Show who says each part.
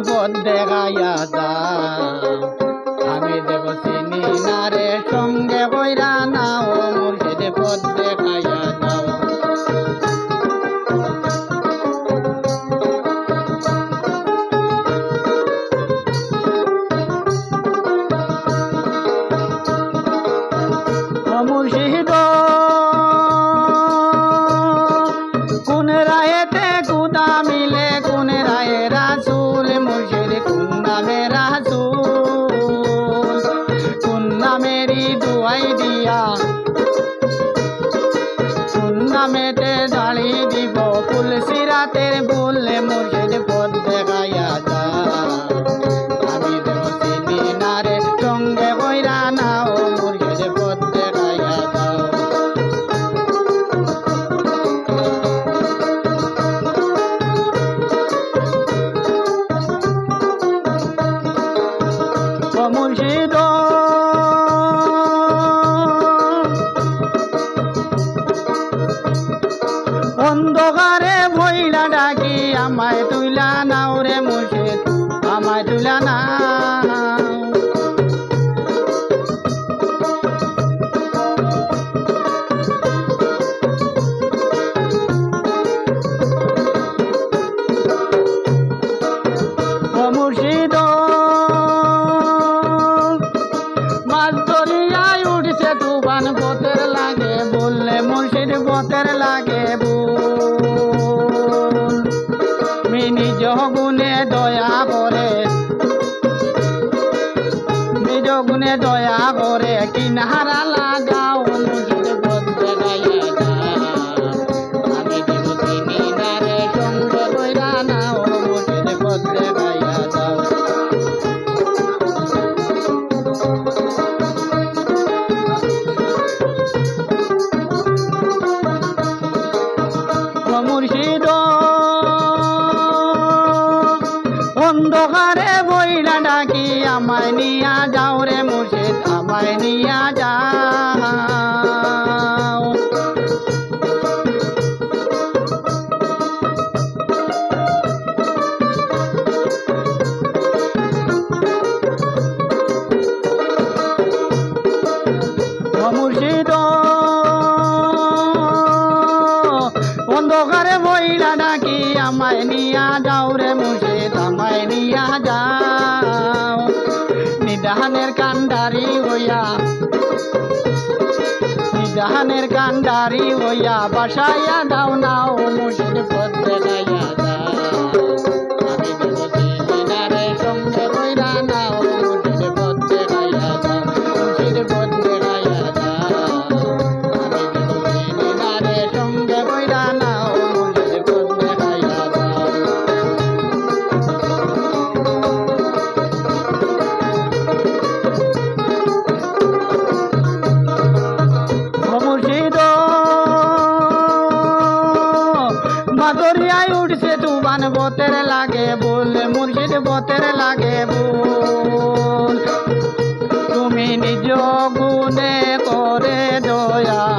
Speaker 1: পথ দেখাইয়া অন্ধকারে ভৈলা ডাকি আমায় তুইলা নাও রে মুর্শিদ আমায় তুইলা না গুণে দয়া করে কিনারা লাগা। আমায় নিয়া যাও। মহিলা নাকি আমায় নিয়া যাও রে মুশিদ আমায় নিয়া যা নিদাহানের কান্ডারি হইয়া নিদাহানের কান্ডারি হইয়া বাসায়া দাও নাও মুশিদ পথে দরিয়ায় উঠছে তুবান বতের লাগে বল মুর্শিদ বতের লাগে বল তুমি নিজ গুণে করে দয়া